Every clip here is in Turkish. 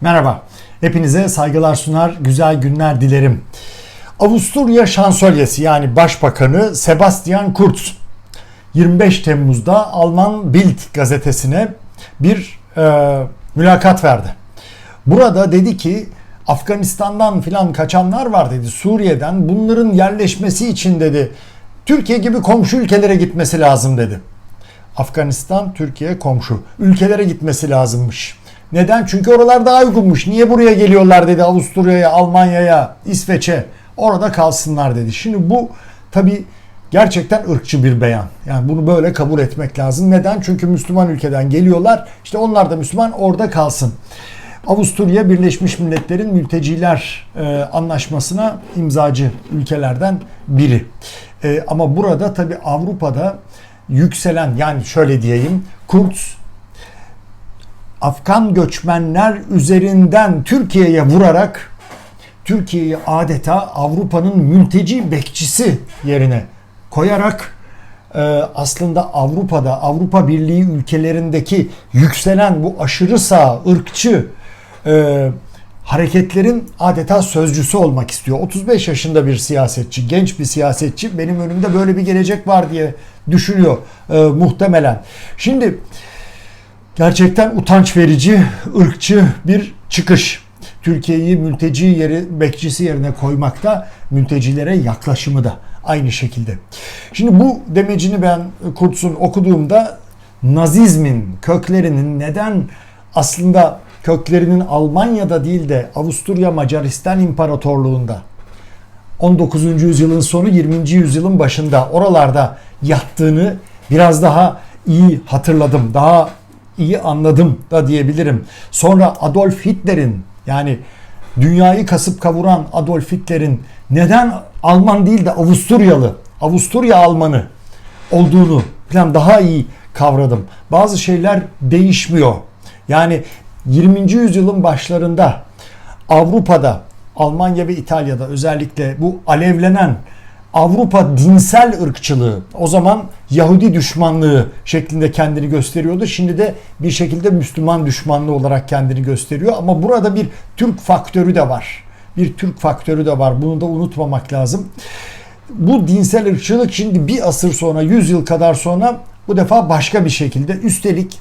Merhaba, hepinize saygılar sunar, güzel günler dilerim. Avusturya Şansölyesi yani Başbakanı Sebastian Kurz 25 Temmuz'da Alman Bild gazetesine bir e, mülakat verdi. Burada dedi ki Afganistan'dan filan kaçanlar var dedi Suriye'den bunların yerleşmesi için dedi Türkiye gibi komşu ülkelere gitmesi lazım dedi. Afganistan, Türkiye komşu. Ülkelere gitmesi lazımmış. Neden? Çünkü oralar daha uygunmuş. Niye buraya geliyorlar dedi Avusturya'ya, Almanya'ya, İsveç'e. Orada kalsınlar dedi. Şimdi bu tabi gerçekten ırkçı bir beyan. Yani bunu böyle kabul etmek lazım. Neden? Çünkü Müslüman ülkeden geliyorlar. İşte onlar da Müslüman orada kalsın. Avusturya Birleşmiş Milletler'in mülteciler e, anlaşmasına imzacı ülkelerden biri. E, ama burada tabi Avrupa'da yükselen yani şöyle diyeyim Kurz Afgan göçmenler üzerinden Türkiye'ye vurarak Türkiye'yi adeta Avrupa'nın mülteci bekçisi yerine koyarak e, aslında Avrupa'da Avrupa Birliği ülkelerindeki yükselen bu aşırı sağ ırkçı e, hareketlerin adeta sözcüsü olmak istiyor. 35 yaşında bir siyasetçi, genç bir siyasetçi benim önümde böyle bir gelecek var diye düşünüyor e, muhtemelen. Şimdi gerçekten utanç verici, ırkçı bir çıkış. Türkiye'yi mülteci yeri bekçisi yerine koymakta, mültecilere yaklaşımı da aynı şekilde. Şimdi bu demecini ben Kurtz'un okuduğumda Nazizmin köklerinin neden aslında köklerinin Almanya'da değil de Avusturya Macaristan İmparatorluğu'nda 19. yüzyılın sonu 20. yüzyılın başında oralarda yattığını biraz daha iyi hatırladım. Daha iyi anladım da diyebilirim. Sonra Adolf Hitler'in yani dünyayı kasıp kavuran Adolf Hitler'in neden Alman değil de Avusturyalı, Avusturya Almanı olduğunu falan daha iyi kavradım. Bazı şeyler değişmiyor. Yani 20. yüzyılın başlarında Avrupa'da, Almanya ve İtalya'da özellikle bu alevlenen Avrupa dinsel ırkçılığı o zaman Yahudi düşmanlığı şeklinde kendini gösteriyordu. Şimdi de bir şekilde Müslüman düşmanlığı olarak kendini gösteriyor. Ama burada bir Türk faktörü de var. Bir Türk faktörü de var. Bunu da unutmamak lazım. Bu dinsel ırkçılık şimdi bir asır sonra, 100 yıl kadar sonra bu defa başka bir şekilde üstelik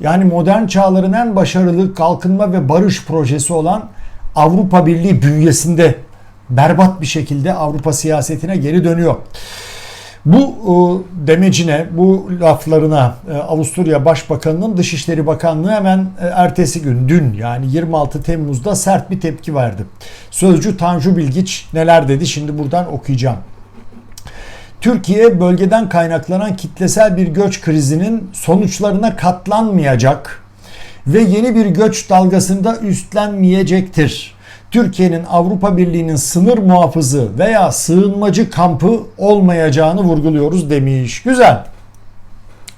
yani modern çağların en başarılı kalkınma ve barış projesi olan Avrupa Birliği bünyesinde berbat bir şekilde Avrupa siyasetine geri dönüyor. Bu e, demecine, bu laflarına e, Avusturya Başbakanı'nın Dışişleri Bakanlığı hemen e, ertesi gün, dün yani 26 Temmuz'da sert bir tepki verdi. Sözcü Tanju Bilgiç neler dedi şimdi buradan okuyacağım. Türkiye bölgeden kaynaklanan kitlesel bir göç krizinin sonuçlarına katlanmayacak ve yeni bir göç dalgasında üstlenmeyecektir. Türkiye'nin Avrupa Birliği'nin sınır muhafızı veya sığınmacı kampı olmayacağını vurguluyoruz demiş. Güzel.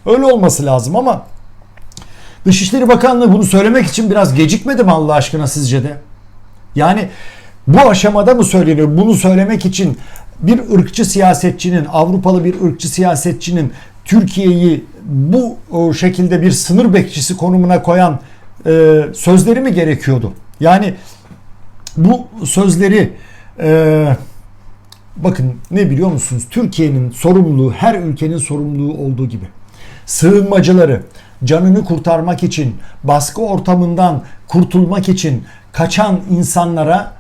Öyle olması lazım ama Dışişleri Bakanlığı bunu söylemek için biraz gecikmedi mi Allah aşkına sizce de? Yani bu aşamada mı söyleniyor? Bunu söylemek için bir ırkçı siyasetçinin, Avrupalı bir ırkçı siyasetçinin Türkiye'yi bu şekilde bir sınır bekçisi konumuna koyan e, sözleri mi gerekiyordu? Yani bu sözleri e, bakın ne biliyor musunuz? Türkiye'nin sorumluluğu her ülkenin sorumluluğu olduğu gibi sığınmacıları canını kurtarmak için baskı ortamından kurtulmak için kaçan insanlara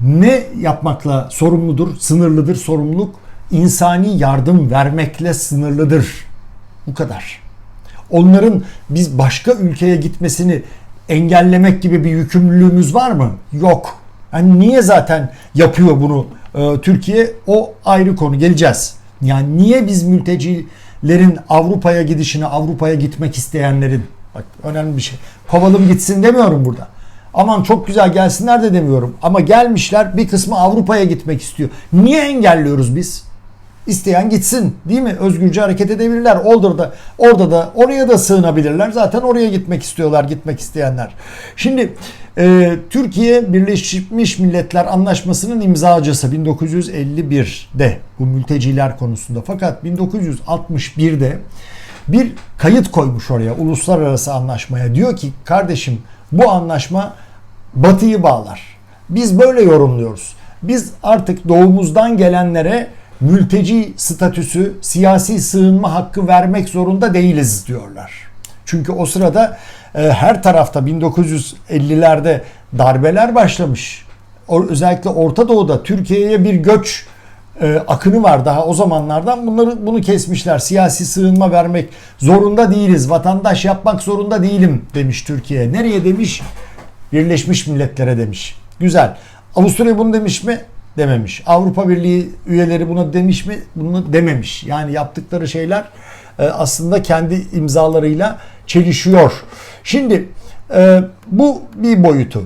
ne yapmakla sorumludur? Sınırlıdır sorumluluk. insani yardım vermekle sınırlıdır. Bu kadar. Onların biz başka ülkeye gitmesini engellemek gibi bir yükümlülüğümüz var mı? Yok. Yani niye zaten yapıyor bunu e, Türkiye? O ayrı konu. Geleceğiz. Yani niye biz mültecilerin Avrupa'ya gidişini, Avrupa'ya gitmek isteyenlerin bak önemli bir şey. Kovalım gitsin demiyorum burada. Aman çok güzel gelsinler de demiyorum. Ama gelmişler bir kısmı Avrupa'ya gitmek istiyor. Niye engelliyoruz biz? İsteyen gitsin değil mi? Özgürce hareket edebilirler. Orada da, orada da oraya da sığınabilirler. Zaten oraya gitmek istiyorlar gitmek isteyenler. Şimdi e, Türkiye Birleşmiş Milletler Anlaşması'nın imzacısı 1951'de bu mülteciler konusunda. Fakat 1961'de bir kayıt koymuş oraya uluslararası anlaşmaya. Diyor ki kardeşim bu anlaşma Batı'yı bağlar. Biz böyle yorumluyoruz. Biz artık doğumuzdan gelenlere mülteci statüsü, siyasi sığınma hakkı vermek zorunda değiliz diyorlar. Çünkü o sırada e, her tarafta 1950'lerde darbeler başlamış. O, özellikle Orta Doğu'da Türkiye'ye bir göç e, akını var daha o zamanlardan. Bunları bunu kesmişler. Siyasi sığınma vermek zorunda değiliz. Vatandaş yapmak zorunda değilim demiş Türkiye. Nereye demiş? Birleşmiş Milletler'e demiş. Güzel. Avusturya bunu demiş mi? Dememiş. Avrupa Birliği üyeleri buna demiş mi? Bunu dememiş. Yani yaptıkları şeyler e, aslında kendi imzalarıyla çelişiyor. Şimdi e, bu bir boyutu.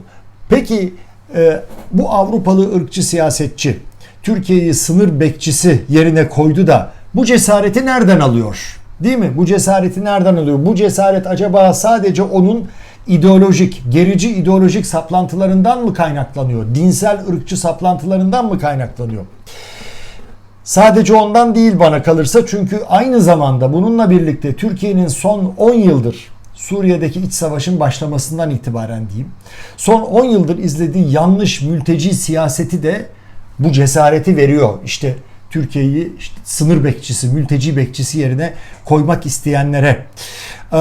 Peki e, bu Avrupalı ırkçı siyasetçi Türkiye'yi sınır bekçisi yerine koydu da bu cesareti nereden alıyor? Değil mi? Bu cesareti nereden alıyor? Bu cesaret acaba sadece onun ideolojik, gerici ideolojik saplantılarından mı kaynaklanıyor? Dinsel ırkçı saplantılarından mı kaynaklanıyor? Sadece ondan değil bana kalırsa çünkü aynı zamanda bununla birlikte Türkiye'nin son 10 yıldır Suriye'deki iç savaşın başlamasından itibaren diyeyim. Son 10 yıldır izlediği yanlış mülteci siyaseti de bu cesareti veriyor. İşte Türkiye'yi işte sınır bekçisi, mülteci bekçisi yerine koymak isteyenlere. Ee,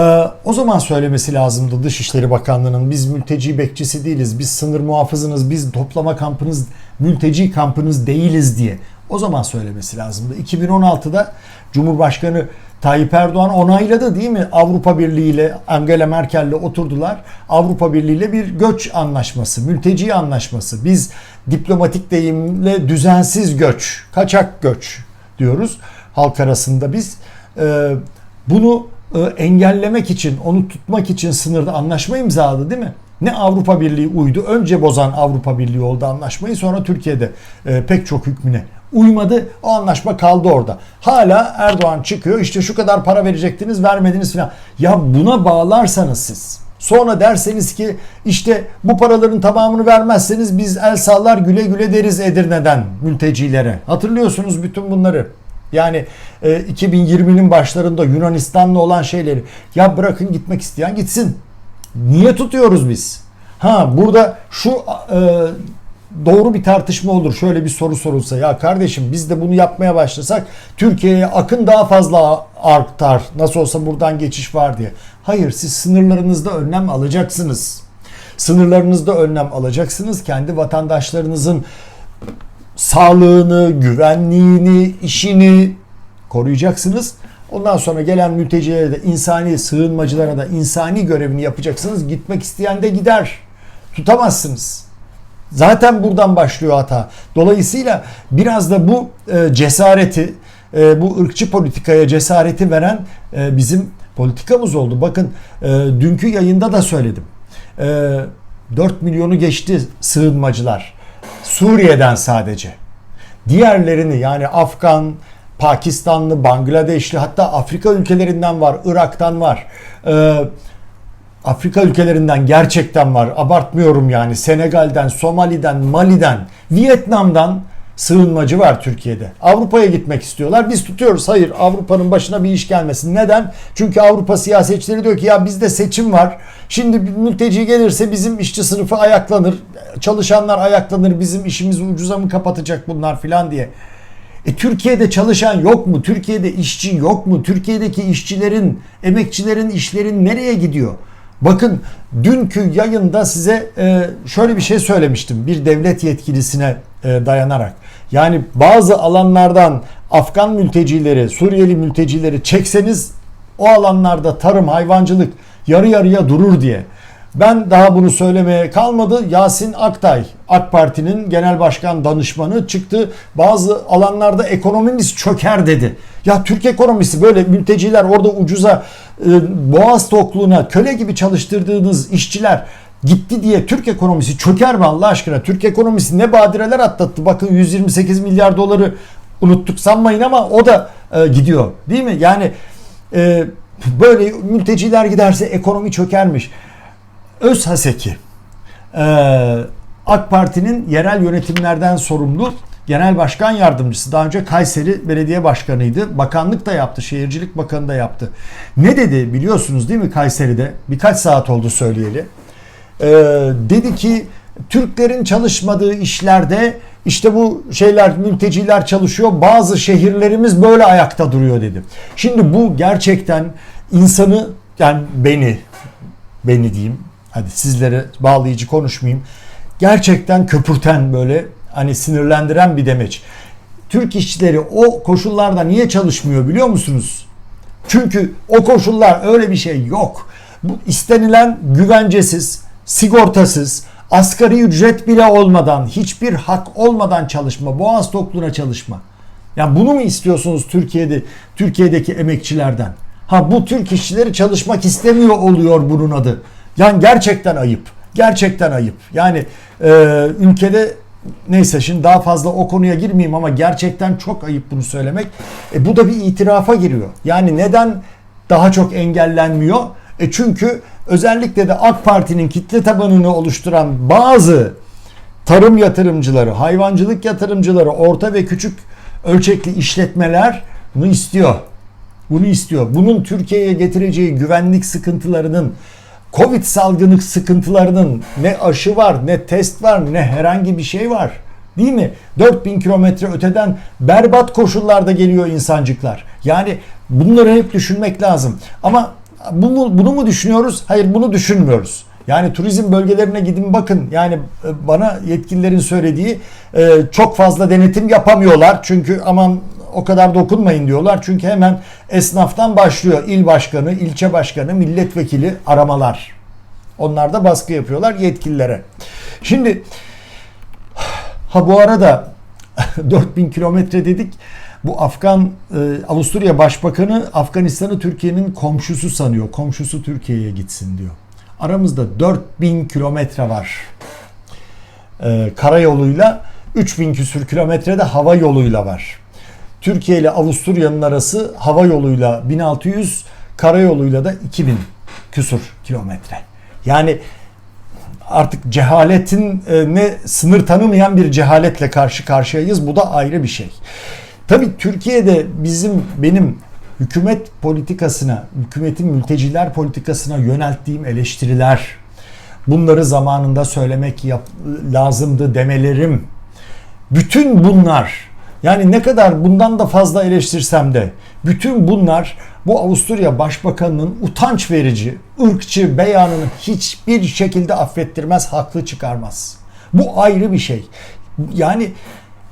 o zaman söylemesi lazımdı Dışişleri Bakanlığı'nın biz mülteci bekçisi değiliz, biz sınır muhafızınız, biz toplama kampınız, mülteci kampınız değiliz diye. O zaman söylemesi lazımdı. 2016'da Cumhurbaşkanı Tayyip Erdoğan onayladı değil mi? Avrupa Birliği ile Angela Merkel ile oturdular. Avrupa Birliği ile bir göç anlaşması, mülteci anlaşması. Biz diplomatik deyimle düzensiz göç, kaçak göç diyoruz halk arasında biz. Ee, bunu e, engellemek için, onu tutmak için sınırda anlaşma imzaladı değil mi? Ne Avrupa Birliği uydu. Önce bozan Avrupa Birliği oldu anlaşmayı. Sonra Türkiye'de e, pek çok hükmüne uymadı. O anlaşma kaldı orada. Hala Erdoğan çıkıyor. İşte şu kadar para verecektiniz, vermediniz falan. Ya buna bağlarsanız siz Sonra derseniz ki işte bu paraların tamamını vermezseniz biz el sallar güle güle deriz Edirne'den mültecilere. Hatırlıyorsunuz bütün bunları. Yani e, 2020'nin başlarında Yunanistan'la olan şeyleri. Ya bırakın gitmek isteyen gitsin. Niye tutuyoruz biz? Ha burada şu e, doğru bir tartışma olur. Şöyle bir soru sorulsa ya kardeşim biz de bunu yapmaya başlasak Türkiye'ye akın daha fazla artar. Nasıl olsa buradan geçiş var diye. Hayır siz sınırlarınızda önlem alacaksınız. Sınırlarınızda önlem alacaksınız. Kendi vatandaşlarınızın sağlığını, güvenliğini, işini koruyacaksınız. Ondan sonra gelen mültecilere de insani sığınmacılara da insani görevini yapacaksınız. Gitmek isteyen de gider. Tutamazsınız. Zaten buradan başlıyor hata. Dolayısıyla biraz da bu e, cesareti, e, bu ırkçı politikaya cesareti veren e, bizim politikamız oldu. Bakın dünkü yayında da söyledim. E, 4 milyonu geçti sığınmacılar. Suriye'den sadece. Diğerlerini yani Afgan, Pakistanlı, Bangladeşli hatta Afrika ülkelerinden var, Irak'tan var. Ee, Afrika ülkelerinden gerçekten var. Abartmıyorum yani. Senegal'den, Somali'den, Mali'den, Vietnam'dan sığınmacı var Türkiye'de. Avrupa'ya gitmek istiyorlar. Biz tutuyoruz. Hayır Avrupa'nın başına bir iş gelmesin. Neden? Çünkü Avrupa siyasetçileri diyor ki ya bizde seçim var. Şimdi bir mülteci gelirse bizim işçi sınıfı ayaklanır. Çalışanlar ayaklanır. Bizim işimizi ucuza mı kapatacak bunlar filan diye. E, Türkiye'de çalışan yok mu? Türkiye'de işçi yok mu? Türkiye'deki işçilerin, emekçilerin işlerin nereye gidiyor? Bakın dünkü yayında size e, şöyle bir şey söylemiştim bir devlet yetkilisine e, dayanarak. Yani bazı alanlardan Afgan mültecileri, Suriyeli mültecileri çekseniz o alanlarda tarım, hayvancılık yarı yarıya durur diye. Ben daha bunu söylemeye kalmadı. Yasin Aktay, AK Parti'nin genel başkan danışmanı çıktı. Bazı alanlarda ekonomimiz çöker dedi. Ya Türk ekonomisi böyle mülteciler orada ucuza e, boğaz tokluğuna köle gibi çalıştırdığınız işçiler gitti diye Türk ekonomisi çöker mi Allah aşkına? Türk ekonomisi ne badireler atlattı. Bakın 128 milyar doları unuttuk sanmayın ama o da e, gidiyor. Değil mi? Yani e, böyle mülteciler giderse ekonomi çökermiş. Özhaseki e, AK Parti'nin yerel yönetimlerden sorumlu genel başkan yardımcısı. Daha önce Kayseri Belediye Başkanıydı. Bakanlık da yaptı. Şehircilik Bakanı da yaptı. Ne dedi biliyorsunuz değil mi Kayseri'de? Birkaç saat oldu söyleyeli. Ee, dedi ki Türklerin çalışmadığı işlerde işte bu şeyler mülteciler çalışıyor. Bazı şehirlerimiz böyle ayakta duruyor dedi. Şimdi bu gerçekten insanı yani beni beni diyeyim. Hadi sizlere bağlayıcı konuşmayayım. Gerçekten köpürten böyle hani sinirlendiren bir demeç. Türk işçileri o koşullarda niye çalışmıyor biliyor musunuz? Çünkü o koşullar öyle bir şey yok. Bu istenilen güvencesiz, sigortasız, asgari ücret bile olmadan, hiçbir hak olmadan çalışma, boğaz tokluğuna çalışma. Ya bunu mu istiyorsunuz Türkiye'de Türkiye'deki emekçilerden? Ha bu Türk işçileri çalışmak istemiyor oluyor bunun adı. Yani gerçekten ayıp. Gerçekten ayıp. Yani e, ülkede neyse şimdi daha fazla o konuya girmeyeyim ama gerçekten çok ayıp bunu söylemek. E, bu da bir itirafa giriyor. Yani neden daha çok engellenmiyor? E çünkü özellikle de AK Parti'nin kitle tabanını oluşturan bazı tarım yatırımcıları, hayvancılık yatırımcıları, orta ve küçük ölçekli işletmeler bunu istiyor. Bunu istiyor. Bunun Türkiye'ye getireceği güvenlik sıkıntılarının, Covid salgını sıkıntılarının ne aşı var, ne test var, ne herhangi bir şey var. Değil mi? 4000 kilometre öteden berbat koşullarda geliyor insancıklar. Yani bunları hep düşünmek lazım. Ama bunu, bunu mu düşünüyoruz? Hayır bunu düşünmüyoruz. Yani turizm bölgelerine gidin bakın. Yani e, bana yetkililerin söylediği e, çok fazla denetim yapamıyorlar. Çünkü aman o kadar dokunmayın diyorlar. Çünkü hemen esnaftan başlıyor. İl başkanı, ilçe başkanı, milletvekili aramalar. Onlar da baskı yapıyorlar yetkililere. Şimdi ha bu arada 4000 kilometre dedik. Bu Afgan e, Avusturya Başbakanı Afganistan'ı Türkiye'nin komşusu sanıyor. Komşusu Türkiye'ye gitsin diyor. Aramızda 4000 kilometre var. E, karayoluyla 3000 küsür kilometre de hava yoluyla var. Türkiye ile Avusturya'nın arası hava yoluyla 1600, karayoluyla da 2000 küsur kilometre. Yani artık cehaletin e, ne sınır tanımayan bir cehaletle karşı karşıyayız. Bu da ayrı bir şey. Tabii Türkiye'de bizim benim hükümet politikasına, hükümetin mülteciler politikasına yönelttiğim eleştiriler, bunları zamanında söylemek yap, lazımdı demelerim, bütün bunlar yani ne kadar bundan da fazla eleştirsem de bütün bunlar bu Avusturya Başbakanı'nın utanç verici, ırkçı beyanını hiçbir şekilde affettirmez, haklı çıkarmaz. Bu ayrı bir şey. Yani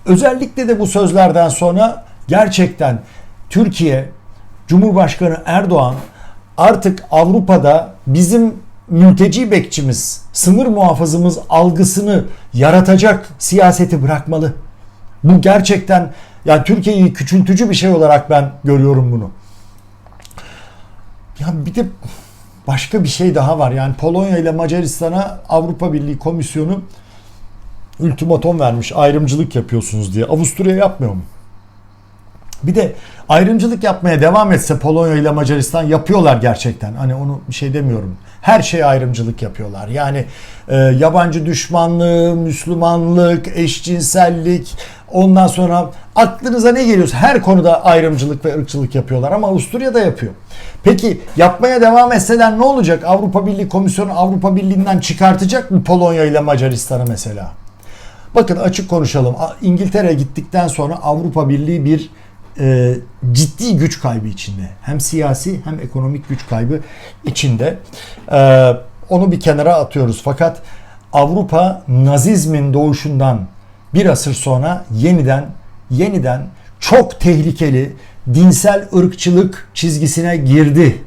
özellikle de bu sözlerden sonra gerçekten Türkiye Cumhurbaşkanı Erdoğan artık Avrupa'da bizim mülteci bekçimiz, sınır muhafızımız algısını yaratacak siyaseti bırakmalı. Bu gerçekten yani Türkiye'yi küçültücü bir şey olarak ben görüyorum bunu. Ya bir de başka bir şey daha var. Yani Polonya ile Macaristan'a Avrupa Birliği Komisyonu ultimatom vermiş. Ayrımcılık yapıyorsunuz diye. Avusturya yapmıyor mu? Bir de ayrımcılık yapmaya devam etse Polonya ile Macaristan yapıyorlar gerçekten. Hani onu bir şey demiyorum. Her şeye ayrımcılık yapıyorlar. Yani e, yabancı düşmanlığı, Müslümanlık, eşcinsellik, ondan sonra aklınıza ne geliyorsa her konuda ayrımcılık ve ırkçılık yapıyorlar ama Avusturya da yapıyor. Peki yapmaya devam etseler ne olacak? Avrupa Birliği Komisyonu Avrupa Birliği'nden çıkartacak mı Polonya ile Macaristan'ı mesela? Bakın açık konuşalım. İngiltere gittikten sonra Avrupa Birliği bir e, ciddi güç kaybı içinde. Hem siyasi hem ekonomik güç kaybı içinde. E, onu bir kenara atıyoruz. Fakat Avrupa Nazizmin doğuşundan bir asır sonra yeniden yeniden çok tehlikeli dinsel ırkçılık çizgisine girdi.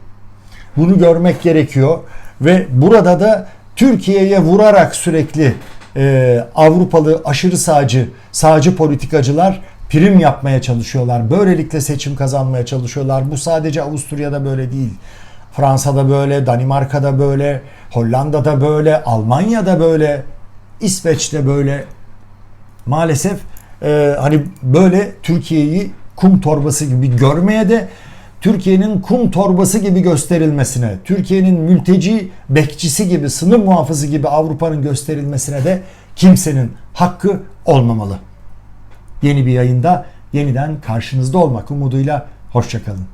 Bunu görmek gerekiyor ve burada da Türkiye'ye vurarak sürekli e, Avrupalı aşırı sağcı, sağcı politikacılar prim yapmaya çalışıyorlar. Böylelikle seçim kazanmaya çalışıyorlar. Bu sadece Avusturya'da böyle değil. Fransa'da böyle, Danimarka'da böyle, Hollanda'da böyle, Almanya'da böyle, İsveç'te böyle. Maalesef e, hani böyle Türkiye'yi kum torbası gibi görmeye de Türkiye'nin kum torbası gibi gösterilmesine, Türkiye'nin mülteci bekçisi gibi, sınır muhafızı gibi Avrupa'nın gösterilmesine de kimsenin hakkı olmamalı. Yeni bir yayında yeniden karşınızda olmak umuduyla hoşçakalın.